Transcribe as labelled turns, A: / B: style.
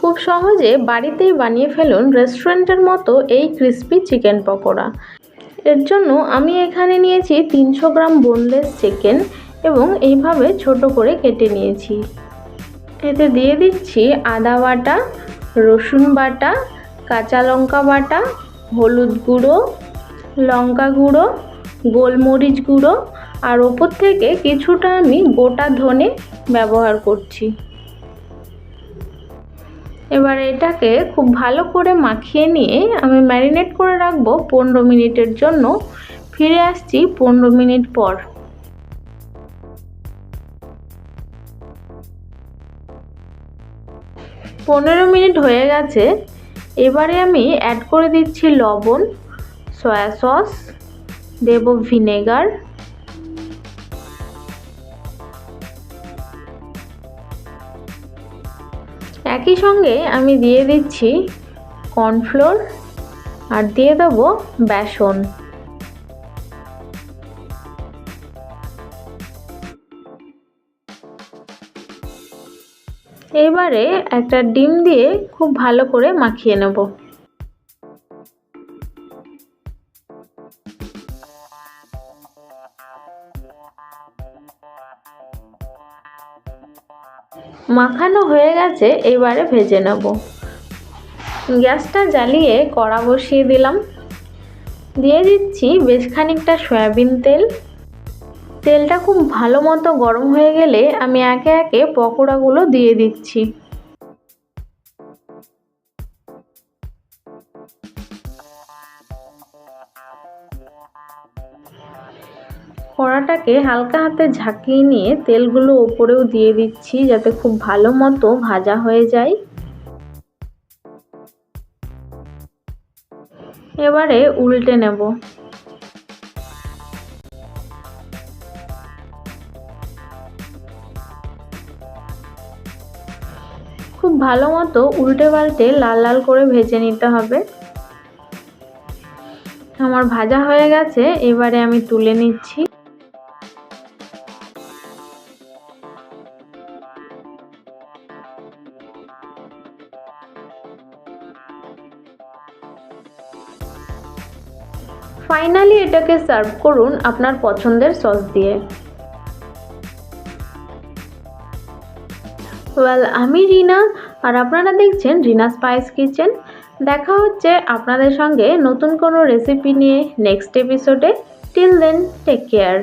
A: খুব সহজে বাড়িতেই বানিয়ে ফেলুন রেস্টুরেন্টের মতো এই ক্রিস্পি চিকেন পকোড়া। এর জন্য আমি এখানে নিয়েছি তিনশো গ্রাম বোনলেস চিকেন এবং এইভাবে ছোট করে কেটে নিয়েছি। এতে দিয়ে দিচ্ছি আদা বাটা, রসুন বাটা, কাঁচা লঙ্কা বাটা, হলুদ গুঁড়ো, লঙ্কা গুঁড়ো, গোলমরিচ গুঁড়ো, আর ওপর থেকে কিছুটা আমি গোটা ধনে ব্যবহার করছি। এবার এটাকে খুব ভালো করে মাখিয়ে নিয়ে আমি ম্যারিনেট করে রাখব পনেরো মিনিটের জন্য। ফিরে আসছি পনেরো মিনিট পর। পনেরো মিনিট হয়ে গেছে। এবারে আমি অ্যাড করে দিচ্ছি লবণ সয়া সস দেব ভিনেগার একই সঙ্গে আমি দিয়ে দিচ্ছি কর্নফ্লোর আর দিয়ে দেবো বেসন। এবারে একটা ডিম দিয়ে খুব ভালো করে মাখিয়ে নেব। মাখানো হয়ে গেছে, এবারে ভেজে নেব। গ্যাসটা জ্বালিয়ে কড়া বসিয়ে দিলাম। দিয়ে দিচ্ছি বেশ খানিকটা সয়াবিন তেল। তেলটা খুব ভালো মতো গরম হয়ে গেলে আমি একে একে পকোড়াগুলো দিয়ে দিচ্ছি। কড়াটাকে হালকা হাতে ঝাঁকিয়ে নিয়ে তেলগুলো ওপরেও দিয়ে দিচ্ছি যাতে খুব ভালো মতো ভাজা হয়ে যায়। এবারে উল্টে নেব। খুব ভালো মতো উল্টে পাল্টে লাল লাল করে ভেজে নিতে হবে। আমার ভাজা হয়ে গেছে, এবারে আমি তুলে নিচ্ছি। ফাইনালি এটাকে সার্ভ করুন আপনার পছন্দের সস দিয়ে। ওয়েল, আমি রিনা, আর আপনারা দেখছেন রিনা স্পাইস কিচেন। দেখা হচ্ছে আপনাদের সঙ্গে নতুন কোনো রেসিপি নিয়ে নেক্সট এপিসোডে। Till then, take care.